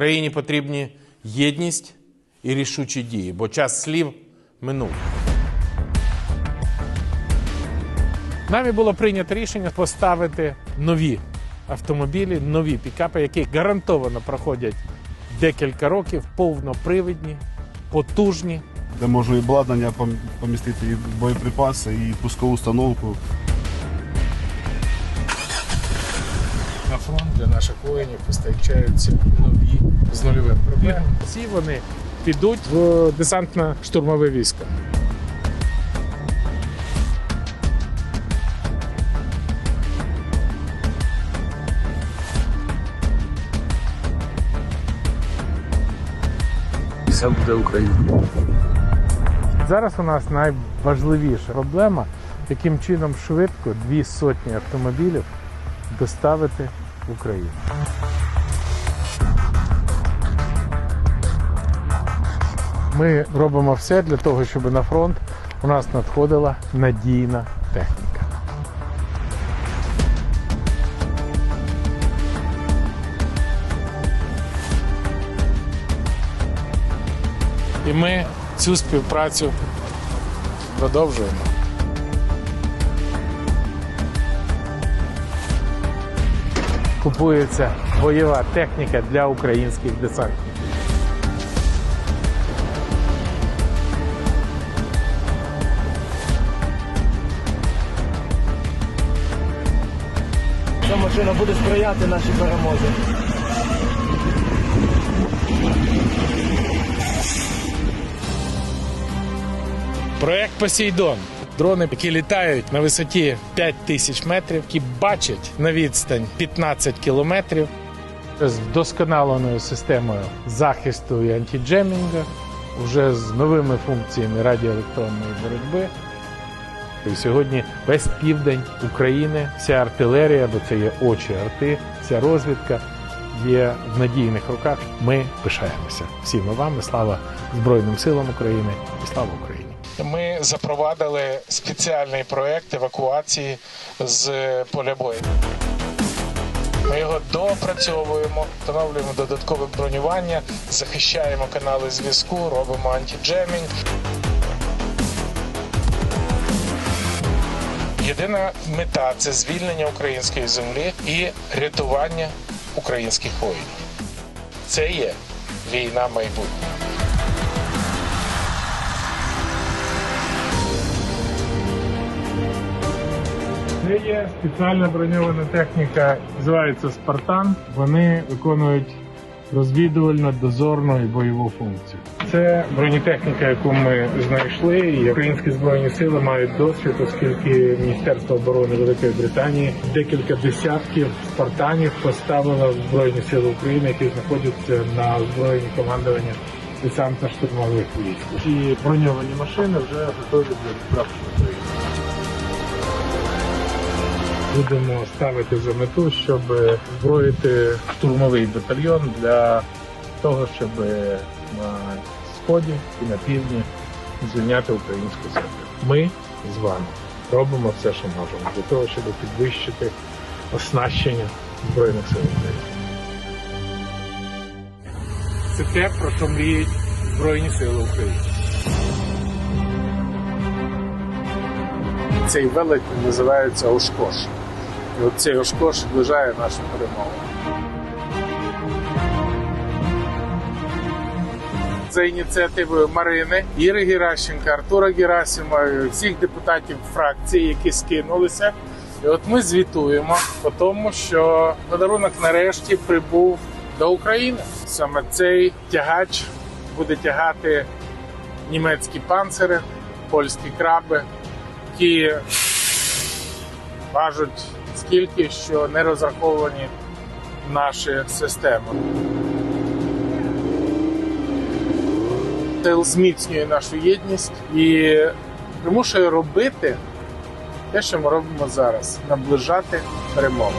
Країні потрібні єдність і рішучі дії, бо час слів минув. Нами було прийнято рішення поставити нові автомобілі, нові пікапи, які гарантовано проходять декілька років, повнопривідні, потужні. де можу і обладнання помістити, і боєприпаси, і пускову установку. Фронт для наших воїнів постачаються нові з нульовим проблемом. Всі вони підуть в десантно-штурмове військо. Все буде Україна. Зараз у нас найважливіша проблема, яким чином швидко дві сотні автомобілів доставити в Україну. Ми робимо все для того, щоб на фронт у нас надходила надійна техніка. І ми цю співпрацю продовжуємо. Купується бойова техніка для українських десантників. Ця машина буде сприяти нашій перемозі. Проект Посейдон. Дрони, які літають на висоті 5 тисяч метрів, які бачать на відстань 15 кілометрів з вдосконаленою системою захисту і антиджемінга, вже з новими функціями радіоелектронної боротьби. І сьогодні весь південь України, вся артилерія, бо це є очі арти, вся розвідка є в надійних руках. Ми пишаємося всіма вами. Слава Збройним силам України і слава Україні! Ми запровадили спеціальний проект евакуації з поля бою. Ми його доопрацьовуємо, встановлюємо додаткове бронювання, захищаємо канали зв'язку, робимо антиджемінг. Єдина мета це звільнення української землі і рятування українських воїнів. Це є війна майбутнього. Це є спеціальна броньована техніка, називається Спартан. Вони виконують розвідувально дозорну і бойову функцію. Це бронетехніка, яку ми знайшли, і українські збройні сили мають досвід, оскільки Міністерство оборони Великої Британії декілька десятків спартанів поставило в збройні сили України, які знаходяться на озброєнні командування десантно-штурмових військ. Ці броньовані машини вже готові для відправки. Будемо ставити за мету, щоб зброїти штурмовий батальйон для того, щоб на сході і на півдні звільняти українську землю. Ми з вами робимо все, що можемо, для того, щоб підвищити оснащення Збройних сил України. Це те, про що мріють Збройні Сили України. Цей велик називається Ошкош. І от цей Ошкош наближає нашу перемогу. За ініціативою Марини, Іри Геращенка, Артура Герасима, всіх депутатів фракції, які скинулися. І от ми звітуємо по тому, що подарунок нарешті прибув до України. Саме цей тягач буде тягати німецькі панцири, польські краби, які важать скільки, що не розраховані наші системи. Це зміцнює нашу єдність і примушує робити те, що ми робимо зараз наближати перемогу.